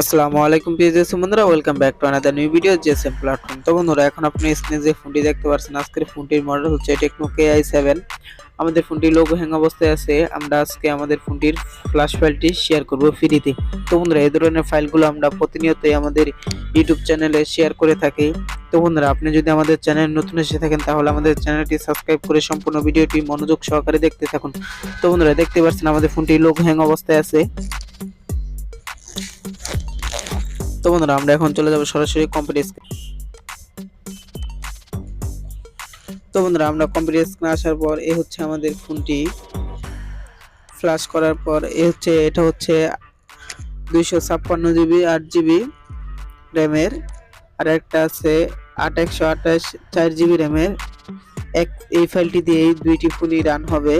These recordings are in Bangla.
আসসালামু আলাইকুম প্রিয় বন্ধুরা welcome back to another new video GSM platform তো বন্ধুরা, এখন আপনি স্ক্রিনে যে ফোনটি দেখতে পাচ্ছেন আজকের ফোনটির মডেল হচ্ছে টেকনো কে আই সেভেন আমাদের ফোনটি লোগো হ্যাং অবস্থায় আছে, আমরা আজকে আমাদের ফোনটির ফ্ল্যাশ ফাইলটি শেয়ার করব ফ্রিতে তো বন্ধুরা, এই ধরনের ফাইলগুলো আমরা প্রতিনিয়তই আমাদের ইউটিউব চ্যানেলে শেয়ার করে থাকি। তো বন্ধুরা, আপনি যদি আমাদের চ্যানেল নতুন এসে থাকেন, তাহলে আমাদের চ্যানেলটি সাবস্ক্রাইব করে সম্পূর্ণ ভিডিওটি মনোযোগ সহকারে দেখতে থাকুন। তো বন্ধুরা, দেখতে পাচ্ছেন আমাদের ফোনটি লোগো হ্যাং অবস্থায় আছে। তো বন্ধুরা, আমরা এখন চলে যাব সরাসরি কম্পিউটার স্ক্রিন তো বন্ধুরা, আমরা কম্পিউটার স্ক্রিনে আসার পর এ হচ্ছে আমাদের ফোনটি। ফ্ল্যাশ করার পর এ হচ্ছে, এটা হচ্ছে দুইশো ছাপ্পান্ন জিবি আট জিবি র্যামের আর একটা আছে আট একশো আঠাশ, চার জিবি র্যামের এক, এই ফাইলটি দিয়ে এই দুইটি ফোনই রান হবে।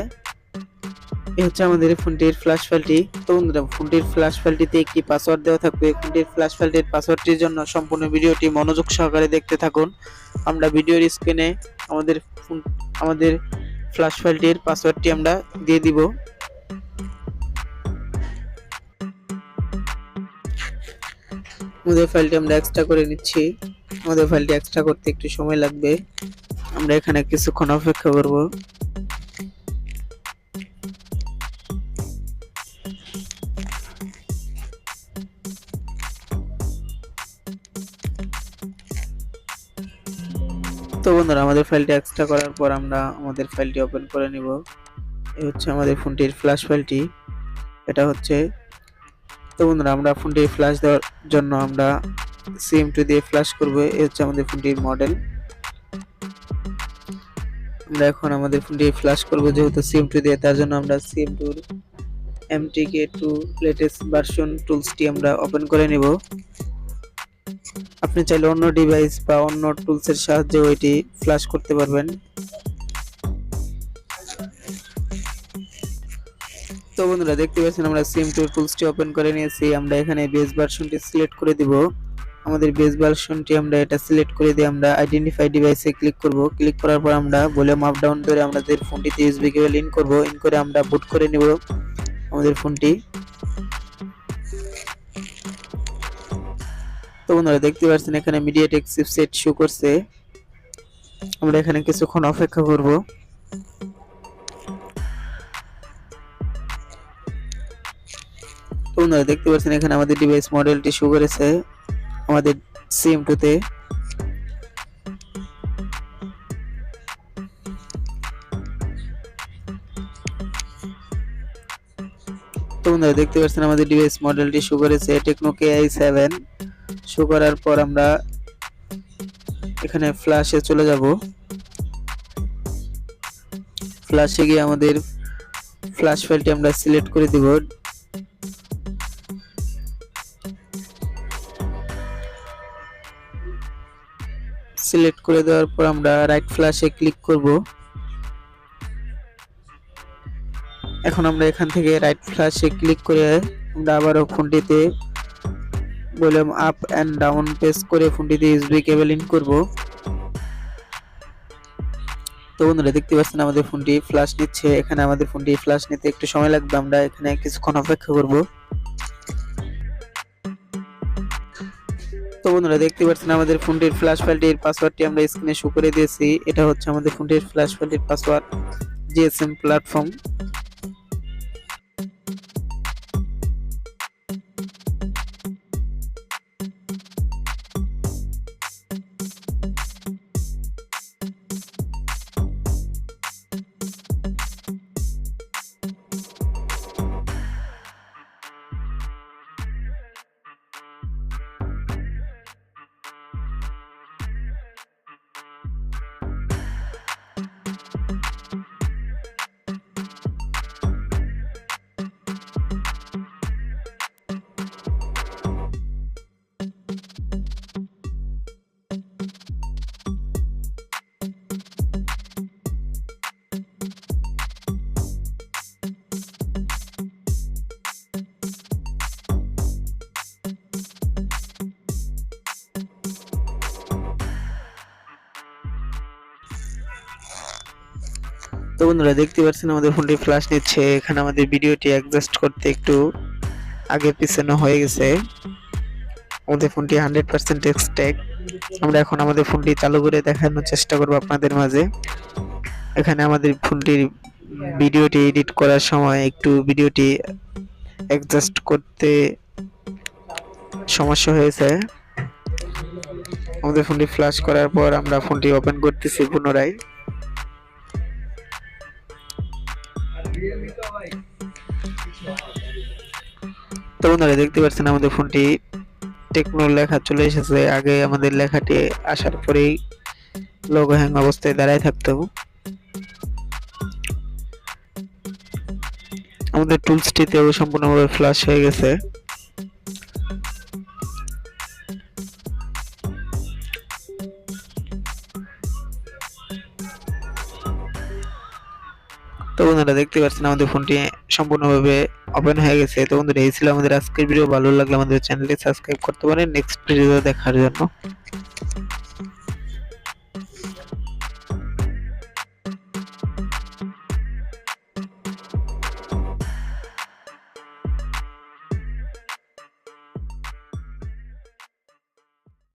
এই হচ্ছে আমাদের ফোনটির ফ্ল্যাশ ফাইলটি তো বন্ধুরা, ফোনটির ফ্ল্যাশ ফাইলটিতে একটি পাসওয়ার্ড দেওয়া থাকবে। ফোনটির ফ্ল্যাশ ফাইলটির পাসওয়ার্ডটির জন্য সম্পূর্ণ ভিডিওটি মনোযোগ সহকারে দেখতে থাকুন। আমরা ভিডিওর স্ক্রিনে আমাদের ফোন, আমাদের ফ্ল্যাশ ফাইলটির পাসওয়ার্ডটি আমরা দিয়ে দিব। আমাদের ফাইলটি আমরা এক্সট্রা করে নিচ্ছি। আমাদের ফাইলটি এক্সট্রা করতে একটু সময় লাগবে। আমরা এখানে কিছুক্ষণ অপেক্ষা করব। তো বন্ধুরা, আমাদের ফাইলটি এক্সট্রা করার পর আমরা আমাদের ফাইলটি ওপেন করে নিব। এই হচ্ছে আমাদের ফোনটির ফ্ল্যাশ ফাইলটি এটা হচ্ছে, তো বন্ধুরা, আমরা ফোনটি ফ্ল্যাশ দেওয়ার জন্য আমরা সিএম টু দিয়ে ফ্ল্যাশ করব। এই হচ্ছে আমাদের ফোনটির মডেল আমরা এখন আমাদের ফোনটি ফ্ল্যাশ করব যেহেতু সিএম টু দিয়ে, তার জন্য আমরা সিএম টুর এমটিকে টু লেটেস্ট ভার্সন টুলসটি আমরা ওপেন করে নিব। আপনি চাইলে অন্য ডিভাইস বা অন্য টুলসের সাহায্যে ওইটি ফ্ল্যাশ করতে পারবেন। তো বন্ধুরা, দেখতে পাচ্ছেন আমরা সিম টু টুলসটি ওপেন করে নিয়েছি। আমরা এখানে বেস ভার্সনটি সিলেক্ট করে দিব। আমাদের বেস ভার্সনটি আমরা এটা সিলেক্ট করে দিয়ে আমরা আইডেন্টিফাই ডিভাইসে ক্লিক করব। ক্লিক করার পর আমরা ভলিউম আপ ডাউন করে আমাদের ফোনটিতে ইউএসবি কেবল ইন করব। ইন করে আমরা বুট করে নিব আমাদের ফোনটি তো বন্ধুরা দেখতে পাচ্ছেন এখানে মিডিয়াটেক চিপসেট শো করছে। আমরা এখানে কিছুক্ষণ অপেক্ষা করব। তো বন্ধুরা দেখতে পাচ্ছেন এখানে আমাদের ডিভাইস মডেলটি শো করেছে আমাদের সিএম টুতে তো। বন্ধুরা দেখতে পাচ্ছেন আমাদের ডিভাইস মডেলটি শো করেছে Tecno K I seven show করার পর আমরা এখানে ফ্ল্যাশে চলে যাব। ফ্ল্যাশে গিয়ে আমাদের ফ্ল্যাশ ফাইলটি আমরা সিলেক্ট করে দিব। সিলেক্ট করে দেওয়ার পর আমরা রাইট ফ্ল্যাশে ক্লিক করব। এখন আমরা এখান থেকে রাইট ফ্ল্যাশে ক্লিক করে আমরা আবারও ফোনটিতে volume up and down press করে ফোনটিতে ইউএসবি কেবল ইন করব। তো বন্ধুরা, দেখতে পাচ্ছেন আমাদের ফোনটি ফ্ল্যাশ নিচ্ছে এখানে আমাদের ফোনটি ফ্ল্যাশ নিতে একটু সময় লাগবে। আমরা এখানে কিছুক্ষণ অপেক্ষা করব। তো বন্ধুরা, দেখতে পাচ্ছেন আমাদের ফোনটির ফ্ল্যাশ ফাইলটির পাসওয়ার্ডটি আমরা স্ক্রিনে শো করে দিয়েছি। এটা হচ্ছে আমাদের ফোনটির ফ্ল্যাশ ফাইলটির পাসওয়ার্ড জিএসএম প্ল্যাটফর্ম তো বন্ধুরা, দেখতে পাচ্ছেন আমাদের ফোনটি ফ্ল্যাশ নিচ্ছে। এখানে আমাদের ভিডিওটি অ্যাডজাস্ট করতে একটু আগে পিছনে হয়ে গেছে। আমাদের ফোনটি হান্ড্রেড পার্সেন্ট এক্সটেক আমরা এখন আমাদের ফোনটি চালু করে দেখানোর চেষ্টা করব আপনাদের মাঝে। এখানে আমাদের ফোনটির ভিডিওটি এডিট করার সময় একটু ভিডিওটি অ্যাডজাস্ট করতে সমস্যা হয়েছে। আমাদের ফোনটি ফ্ল্যাশ করার পর আমরা ফোনটি ওপেন করতেছি পুনরায়। তো বন্ধুরা দেখতে পাচ্ছেন আমাদের ফোনটি। টেকনো লেখা চলে এসেছে। আগে আমাদের লেখাটি আসার পরেই লোগো হ্যাং অবস্থায় দাঁড়ায় থাকতো। আমাদের টুলসটিতেও সম্পূর্ণভাবে ফ্ল্যাশ হয়ে গেছে। তো বন্ধুরা দেখতে পাচ্ছেন আমাদের ফোনটি সম্পূর্ণভাবে ওপেন হয়ে গেছে। তো বন্ধুরা এই ছিল আমাদের আজকের ভিডিও ভালো লাগলে আমাদের চ্যানেলটি সাবস্ক্রাইব করতে পারেন। নেক্সট ভিডিও দেখার জন্য।